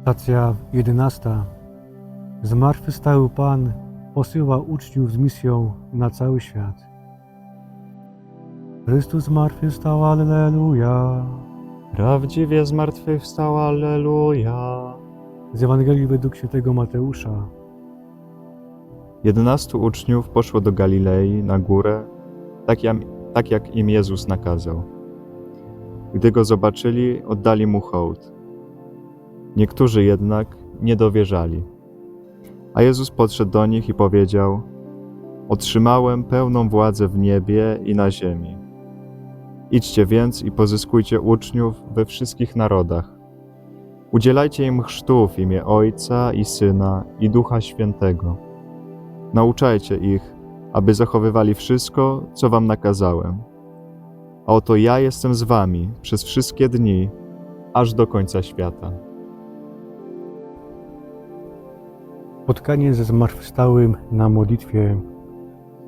Stacja 11. Zmartwychwstały Pan posyła uczniów z misją na cały świat. Chrystus zmartwychwstał, Alleluja. Prawdziwie zmartwychwstał, Alleluja. Z Ewangelii według świętego Mateusza. Jedenastu uczniów poszło do Galilei na górę, tak, jam, tak jak im Jezus nakazał. Gdy go zobaczyli, oddali mu hołd. Niektórzy jednak nie dowierzali. A Jezus podszedł do nich i powiedział: Otrzymałem pełną władzę w niebie i na ziemi. Idźcie więc i pozyskujcie uczniów we wszystkich narodach. Udzielajcie im chrztu w imię Ojca i Syna i Ducha Świętego. Nauczajcie ich, aby zachowywali wszystko, co wam nakazałem. A oto ja jestem z wami przez wszystkie dni, aż do końca świata. Spotkanie ze zmartwychwstałym na modlitwie,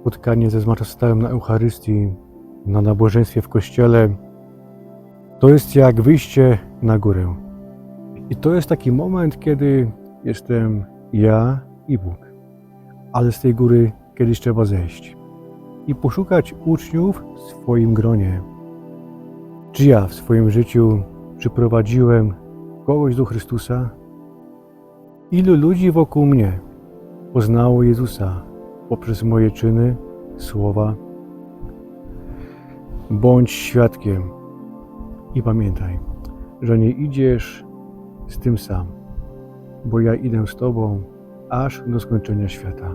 spotkanie ze zmartwychwstałym na Eucharystii, na nabożeństwie w kościele, to jest jak wyjście na górę. I to jest taki moment, kiedy jestem ja i Bóg. Ale z tej góry kiedyś trzeba zejść i poszukać uczniów w swoim gronie. Czy ja w swoim życiu przyprowadziłem kogoś do Chrystusa? Ilu ludzi wokół mnie poznało Jezusa poprzez moje czyny, słowa? Bądź świadkiem i pamiętaj, że nie idziesz z tym sam, bo ja idę z Tobą aż do skończenia świata.